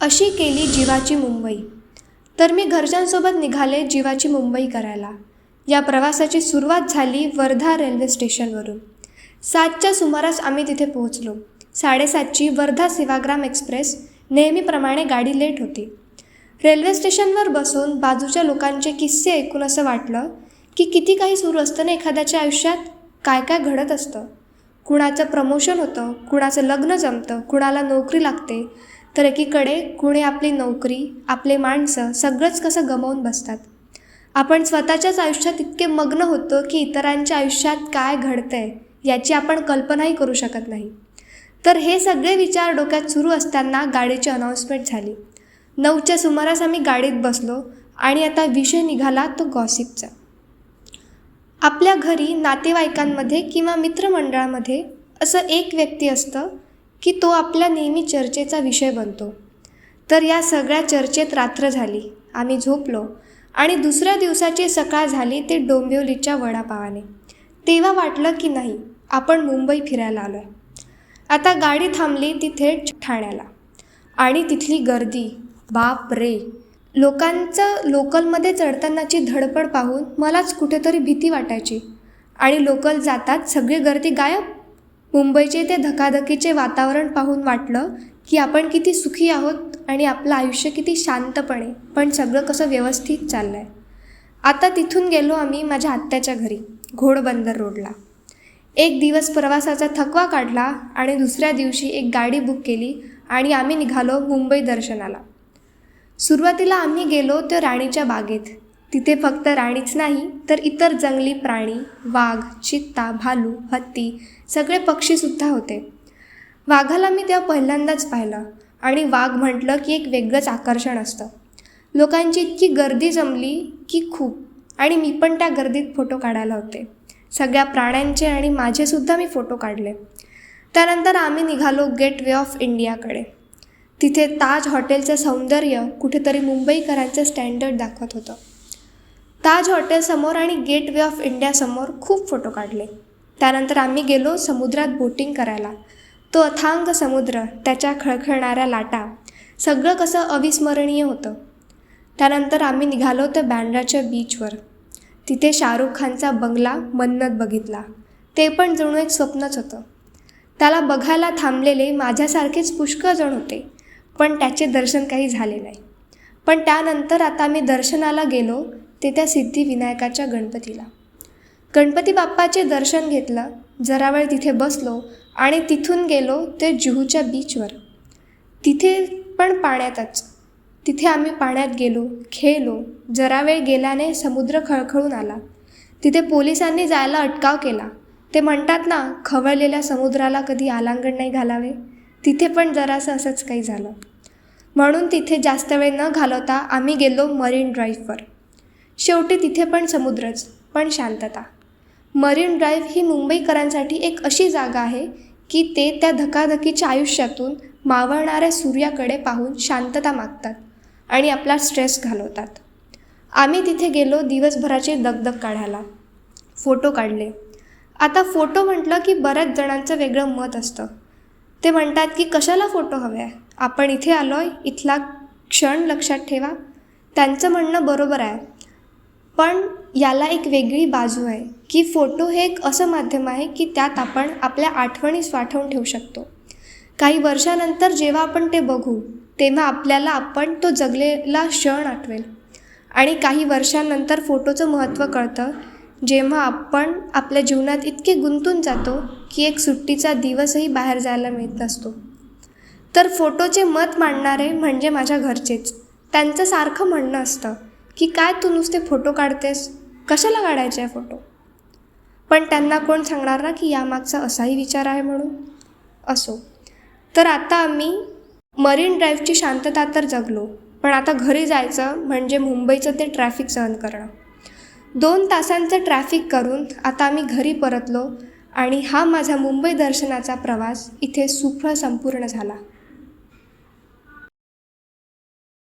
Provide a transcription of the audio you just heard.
अशी केली जीवाची मुंबई. तर मी घरच्यांसोबत निघाले जीवाची मुंबई करायला. या प्रवासाची सुरुवात झाली वर्धा रेल्वे स्टेशनवरून. सातच्या सुमारास आम्ही तिथे पोहोचलो. साडेसातची वर्धा सेवाग्राम एक्सप्रेस नेहमीप्रमाणे गाडी लेट होती. रेल्वे स्टेशनवर बसून बाजूच्या लोकांचे किस्से ऐकून असं वाटलं की किती काही सुरू असतं ना एखाद्याच्या आयुष्यात काय काय घडत असतं. कुणाचं प्रमोशन होतं कुणाचं लग्न जमतं कुणाला नोकरी लागते तर एकीकडे कुणी आपली नोकरी आपले माणसं सगळंच कसं गमावून बसतात. आपण स्वतःच्याच आयुष्यात इतके मग्न होतो की इतरांच्या आयुष्यात काय घडतं आहे याची आपण कल्पनाही करू शकत नाही. तर हे सगळे विचार डोक्यात सुरू असताना गाडीची अनाऊन्समेंट झाली. नऊच्या सुमारास आम्ही गाडीत बसलो आणि आता विषय निघाला तो गॉसिपचा आपल्या घरी नातेवाईकांमध्ये किंवा मित्रमंडळामध्ये असं एक व्यक्ती असतं की तो आपल्या नेहमी चर्चेचा विषय बनतो. तर या सगळ्या चर्चेत रात्र झाली. आम्ही झोपलो आणि दुसऱ्या दिवसाची सकाळ झाली ते डोंबिवलीच्या वडापावाने. तेव्हा वाटलं की नाही आपण मुंबई फिरायला आलो आहे आता गाडी थांबली ती थेट ठाण्याला. आणि तिथली गर्दी बाप रे! लोकांचं लोकलमध्ये चढतानाची धडपड पाहून मलाच कुठेतरी भीती वाटायची. आणि लोकल जातात सगळी गर्दी गायब. मुंबईचे ते धकाधकीचे वातावरण पाहून वाटलं की आपण किती सुखी आहोत आणि आपलं आयुष्य किती शांतपणे पण सगळं कसं व्यवस्थित चाललं आहे आता तिथून गेलो आम्ही माझ्या आत्याच्या घरी घोडबंदर रोडला. एक दिवस प्रवासाचा थकवा काढला आणि दुसऱ्या दिवशी एक गाडी बुक केली आणि आम्ही निघालो मुंबई दर्शनाला. सुरुवातीला आम्ही गेलो तर राणीच्या बागेत. तिथे फक्त राणीच नाही तर इतर जंगली प्राणी वाघ चित्ता भालू हत्ती सगळे पक्षीसुद्धा होते. वाघाला मी तेव्हा पहिल्यांदाच पाहिलं आणि वाघ म्हटलं की एक वेगळंच आकर्षण असतं. लोकांची इतकी गर्दी जमली की खूप आणि मी पण त्या गर्दीत फोटो काढायला होते. सगळ्या प्राण्यांचे आणि माझेसुद्धा मी फोटो काढले. त्यानंतर आम्ही निघालो गेट वे ऑफ इंडियाकडे. तिथे ताज हॉटेलचं सौंदर्य कुठेतरी मुंबईकरांचं स्टँडर्ड दाखवत होतं. ताज हॉटेलसमोर आणि गेटवे ऑफ इंडियासमोर खूप फोटो काढले. त्यानंतर आम्ही गेलो समुद्रात बोटिंग करायला. तो अथांग समुद्र त्याच्या खळखळणाऱ्या लाटा सगळं कसं अविस्मरणीय होतं. त्यानंतर आम्ही निघालो त्या बँड्राच्या बीचवर. तिथे शाहरुख खानचा बंगला मन्नत बघितला. ते पण जणू एक स्वप्नच होतं. त्याला बघायला थांबलेले माझ्यासारखेच पुष्कळ जण होते पण त्याचे दर्शन काही झाले नाही. पण त्यानंतर आता मी दर्शनाला गेलो ते त्या सिद्धिविनायकाच्या गणपतीला. गणपती बाप्पाचे दर्शन घेतलं जरा वेळ तिथे बसलो आणि तिथून गेलो ते जुहूच्या बीचवर. तिथे पण पाण्यातच. तिथे आम्ही पाण्यात गेलो खेळलो जरा वेळ गेल्याने समुद्र खळखळून आला. तिथे पोलिसांनी जायला अटकाव केला. ते म्हणतात ना खवळलेल्या समुद्राला कधी आलांगण नाही घालावे. तिथे पण जरासं असंच काही झालं. म्हणून तिथे जास्त वेळ न घालवता आम्ही गेलो मरीन ड्राईव्हवर. शेवटी तिथे पण समुद्रच पण शांतता. मरीन ड्राईव्ह ही मुंबईकरांसाठी एक अशी जागा आहे की ते त्या धकाधकीच्या आयुष्यातून मावळणाऱ्या सूर्याकडे पाहून शांतता मागतात आणि आपला स्ट्रेस घालवतात. आम्ही तिथे गेलो दिवसभराची दगदग काढायला. फोटो काढले. आता फोटो म्हटलं की बऱ्याच जणांचं वेगळं मत असतं. ते म्हणतात की कशाला फोटो हवे? आहे आपण इथे आलो आहे इथला क्षण लक्षात ठेवा. त्यांचं म्हणणं बरोबर आहे. पण याला एक वेगळी बाजू आहे की फोटो हे एक असं माध्यम आहे की त्यात आपण आपल्या आठवणी साठवून ठेवू शकतो. काही वर्षानंतर जेव्हा आपण ते बघू तेव्हा आपल्याला आपण तो जगलेला क्षण आठवेल. आणि काही वर्षांनंतर फोटोचं महत्त्व कळतं जेव्हा आपण आपल्या जीवनात इतके गुंतून जातो की एक सुट्टीचा दिवसही बाहेर जायला मिळत नसतो. तर फोटोचे मत मांडणारे म्हणजे माझ्या घरचेच. त्यांचं सारखं म्हणणं असतं की काय तू नुसते फोटो काढतेस? कशाला काढायचे आहे फोटो? पण त्यांना कोण सांगणार ना की यामागचा असाही विचार आहे म्हणून? असो. तर आता आम्ही मरीन ड्राईव्हची शांतता तर जगलो पण आता घरी जायचं म्हणजे मुंबईचं ते ट्रॅफिक सहन करणं. दोन तासांचं ट्रॅफिक करून आता आम्ही घरी परतलो आणि हा माझा मुंबई दर्शनाचा प्रवास इथे सुफळ संपूर्ण झाला.